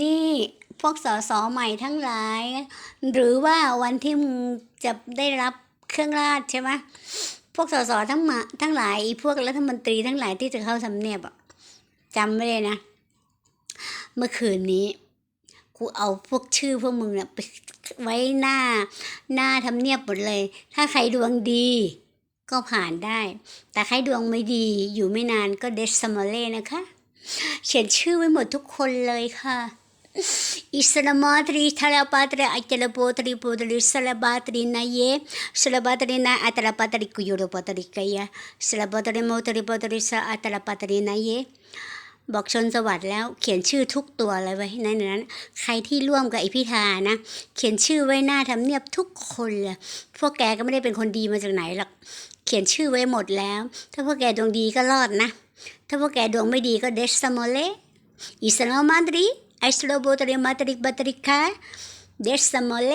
นี่พวกสสใหม่ทั้งหลาย หรือว่าวันที่มึงจะได้รับเครื่องราชใช่ไหมพวกสสทั้งมาทั้งหลายพวกรัฐมนตรีทั้งหลายที่จะเข้าทำเนียบอะจำไว้เลยนะ เมื่อคืนนี้กูเอาพวกชื่อพวกมึงเนี่ยไปไว้หน้า หน้าทำเนียบหมดเลย ถ้าใครดวงดีก็ผ่านได้ แต่ใครดวงไม่ดีอยู่ไม่นานก็เดซมอลเล่นะคะ เขียนชื่อไว้หมดทุกคนเลยค่ะ อิสลามาตรีทาราปาตรีอัจลโปตรีโปตรีสลาบาตรีนาเยสลาบาตรีนาอัตลาปาตรีกุยโรปาตรีกายะสลาบาตรีโมตรีโปตรีสะอัตลาปาตรีนาเยบอกชนสวัสดิ์แล้วเขียนชื่อทุกตัวเลยไว้ในนั้น ใครที่ร่วมกับไอพิธานะ เขียนชื่อไว้หน้าทำเนียบทุกคนเลยพวกแกก็ไม่ได้เป็นคนดีมาจากไหนหรอกเขียนชื่อไว้หมดแล้ว ถ้าพวกแกดวงดีก็รอดนะ ถ้าพวกแกดวงไม่ดีก็เดชสมเลอิสลามมาดรี กบัตริกาเดชสมเล